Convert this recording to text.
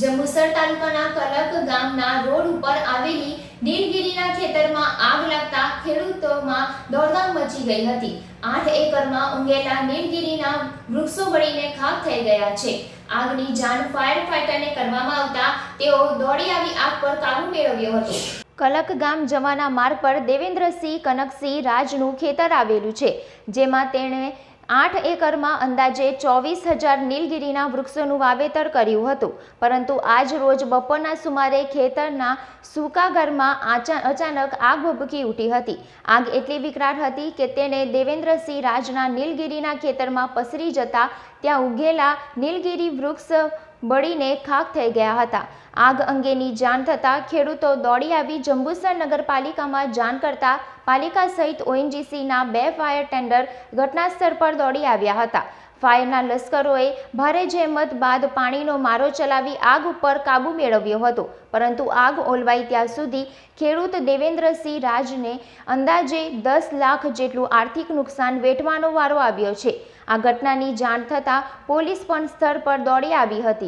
જંબુસર તાલુકાના કલક ગામના રોડ ઉપર આવેલી નીલગીરીના ખેતરમાં આગ લાગતા ખેડૂતોમાં દોડધામ મચી ગઈ હતી. આઠ એકરમાં ઊંઘેલા નીલગીરીના વૃક્ષો બળીને ખાક થઈ ગયા છે. આગની જાણ ફાયર ફાઈટરને કરવામાં આવતા તેઓ દોડી આવી આગ પર કાબુ મેળવ્યો હતો. કલક ગામ જવાના માર્ગ પર દેવેન્દ્રસિંહ કનકસિંહ રાજનું ખેતર આવેલું છે, જેમાં તેણે આઠ એકરમાં અંદાજે ચોવીસ હજાર નીલગીરીના વૃક્ષોનું વાવેતર કર્યું હતું. પરંતુ આજ રોજ બપોરના સુમારે ખેતરના સૂકાગરમાં અચાનક આગ ભભૂકી ઉઠી હતી. આગ એટલી વિકરાળ હતી કે તેણે દેવેન્દ્રસિંહ રાજના નીલગીરીના ખેતરમાં પસરી જતા ત્યાં ઉગેલા નીલગીરી વૃક્ષ બળીને ખાક થઈ ગયા હતા. આગ અંગેની જાણ થતાં ખેડૂતો દોડી આવી જંબુસર નગરપાલિકામાં જાણ કરતા પાલિકા સહિત ઓએનજીસીના બે ફાયર ટેન્ડર ઘટનાસ્થળ પર દોડી આવ્યા હતા. ફાયરના લશ્કરોએ ભારે જહેમત બાદ પાણીનો મારો ચલાવી આગ ઉપર કાબૂ મેળવ્યો હતો. પરંતુ આગ ઓલવાઈ ત્યાં સુધી ખેડૂત દેવેન્દ્રસિંહ રાજને અંદાજે દસ લાખ જેટલું આર્થિક નુકસાન વેઠવાનો વારો આવ્યો છે. આ ઘટનાની જાણ થતાં પોલીસ પણ સ્થળ પર દોડી આવી હતી.